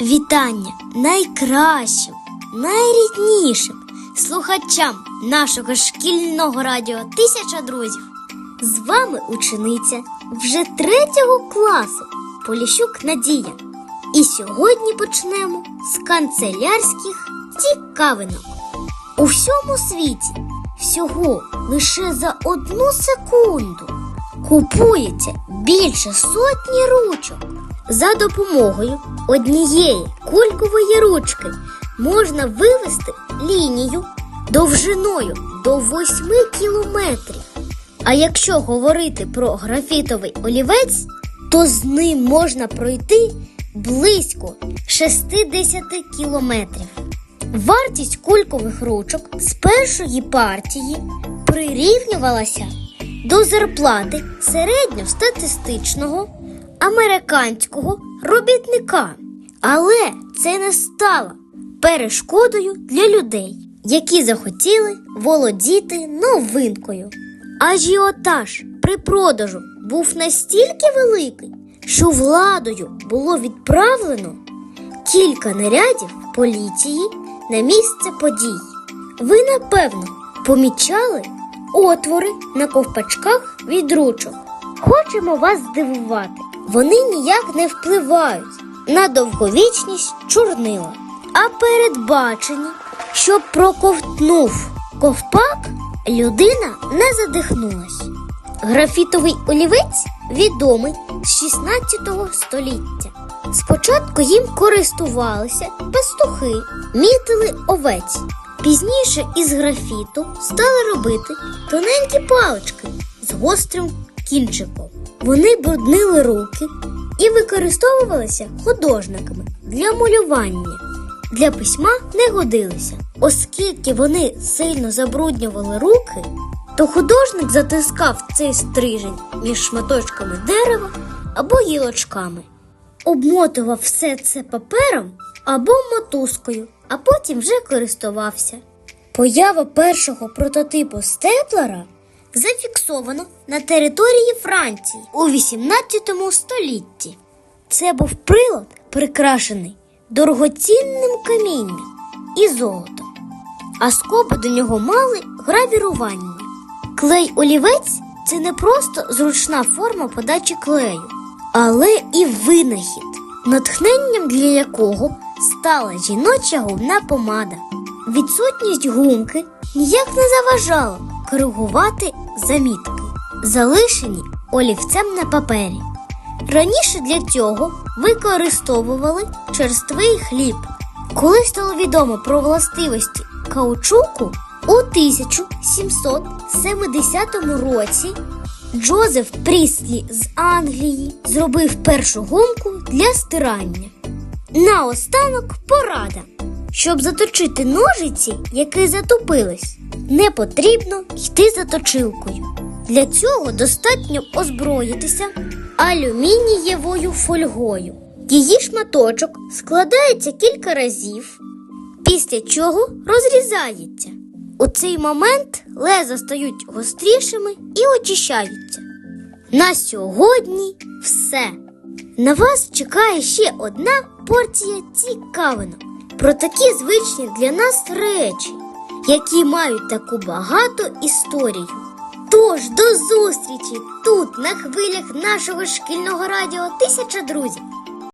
Вітання найкращим, найріднішим слухачам нашого шкільного радіо Тисяча друзів. З вами учениця вже третього класу Поліщук Надія. І сьогодні почнемо з канцелярських цікавинок. У всьому світі всього лише за одну секунду купується більше сотні ручок. За допомогою однієї кулькової ручки можна вивести лінію довжиною до 8 кілометрів. А якщо говорити про графітовий олівець, то з ним можна пройти близько 60 кілометрів. Вартість кулькових ручок з першої партії прирівнювалася до зарплати середньостатистичного американського робітника. Але це не стало перешкодою для людей, які захотіли володіти новинкою. Ажіотаж при продажу був настільки великий, що владою було відправлено кілька нарядів поліції на місце подій. Ви, напевно, помічали отвори на ковпачках від ручок. Хочемо вас здивувати. Вони ніяк не впливають на довговічність чорнила, а передбачені, щоб проковтнув ковпак, людина не задихнулась. Графітовий олівець відомий з 16 століття. Спочатку їм користувалися пастухи, мітили овець. Пізніше із графіту стали робити тоненькі палички з гострим кінчиком. Вони бруднили руки і використовувалися художниками для малювання. Для письма не годилися, оскільки вони сильно забруднювали руки, то художник затискав цей стрижень між шматочками дерева або гілочками, обмотував все це папером або мотузкою, а потім вже користувався. Поява першого прототипу степлера зафіксовано на території Франції у 18 столітті. Це був прилад, прикрашений дорогоцінним камінням і золотом, а скоби до нього мали гравірування. Клей олівець це не просто зручна форма подачі клею, але і винахід, натхненням для якого стала жіноча губна помада. Відсутність гумки ніяк не заважала коригувати замітки, залишені олівцем на папері. Раніше для цього використовували черствий хліб. Коли стало відомо про властивості каучуку, у 1770 році Джозеф Пріслі з Англії зробив першу гумку для стирання. Наостанок порада. Щоб заточити ножиці, які затопились, не потрібно йти за точилкою. Для цього достатньо озброїтися алюмінієвою фольгою. Її шматочок складається кілька разів, після чого розрізається. У цей момент леза стають гострішими і очищаються. На сьогодні все. На вас чекає ще одна порція цікавинок про такі звичні для нас речі, які мають таку багату історію. Тож до зустрічі тут на хвилях нашого шкільного радіо Тисяча друзів.